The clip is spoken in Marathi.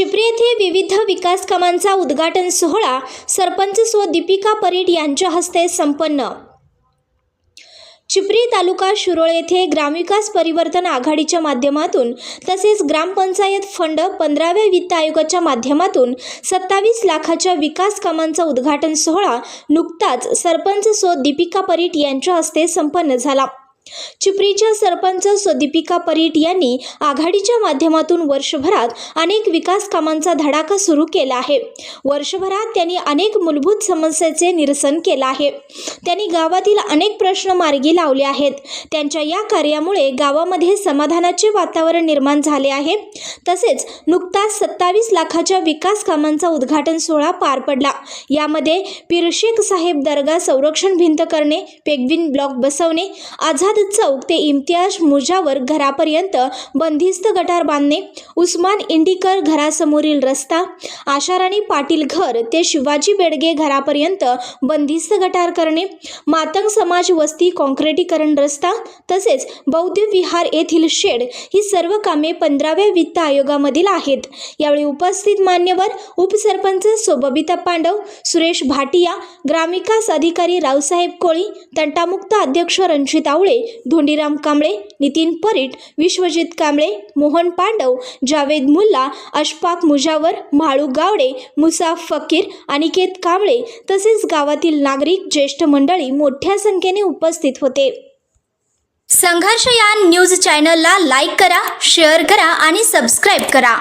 चिपरी येथे विविध विकास कामांचा उद्घाटन सोहळा सरपंच स्व दीपिका परीट यांच्या हस्ते संपन्न. चिपरी तालुका शिरोळ येथे ग्रामविकास परिवर्तन आघाडीच्या माध्यमातून तसेच ग्रामपंचायत फंड पंधराव्या वित्त आयोगाच्या माध्यमातून सत्तावीस लाखाच्या विकास कामांचा उद्घाटन सोहळा नुकताच सरपंच सो दीपिका परीट यांच्या हस्ते संपन्न झाला. चिपरीच्या सरपंच सदीपिका परीट यांनी आघाडीच्या माध्यमातून वर्षभरात अनेक विकास कामांचा धडाका सुरू केला आहे. वर्षभरात त्यांनी अनेक मूलभूत समस्येचे निरसन केलं आहे. त्यांनी गावातील अनेक प्रश्न मार्गी लावले आहेत. त्यांच्या या कार्यामुळे गावामध्ये समाधानाचे वातावरण निर्माण झाले आहे. तसेच नुकताच सत्तावीस लाखाच्या विकास कामांचा उद्घाटन सोहळा पार पडला. यामध्ये पीरशेख साहेब दर्गा संरक्षण भिंत करणे पेगविन ब्लॉक बसवणे आझाद चौक ते इम्तियाज मुजावर घरापर्यंत बंदिस्त गटार बांधणे उस्मान इंडिकर घरासमोरील रस्ता आशाराणी पाटील घर ते शिवाजी बेडगे घरापर्यंत बंदिस्त गटार करणे मातंग समाज वस्ती कॉन्क्रिटीकरण रस्ता तसेच बौद्ध विहार येथील शेड ही सर्व कामे पंधराव्या वित्त आयोगामधील आहेत. यावेळी उपस्थित मान्यवर उपसरपंच सोबबिता पांडव सुरेश भाटिया ग्रामविकास अधिकारी रावसाहेब कोळी तंटामुक्त अध्यक्ष रणजित आवळे धोंडीराम कांबळे नितीन परीट विश्वजित कांबळे मोहन पांडव जावेद मुल्ला अशफाक मुजावर म्हाळू गावडे मुसा फकीर अनिकेत कांबळे तसेच गावातील नागरिक ज्येष्ठ मंडळी मोठ्या संख्येने उपस्थित होते. संघर्ष या न्यूज चॅनलला लाईक करा शेअर करा आणि सबस्क्राईब करा.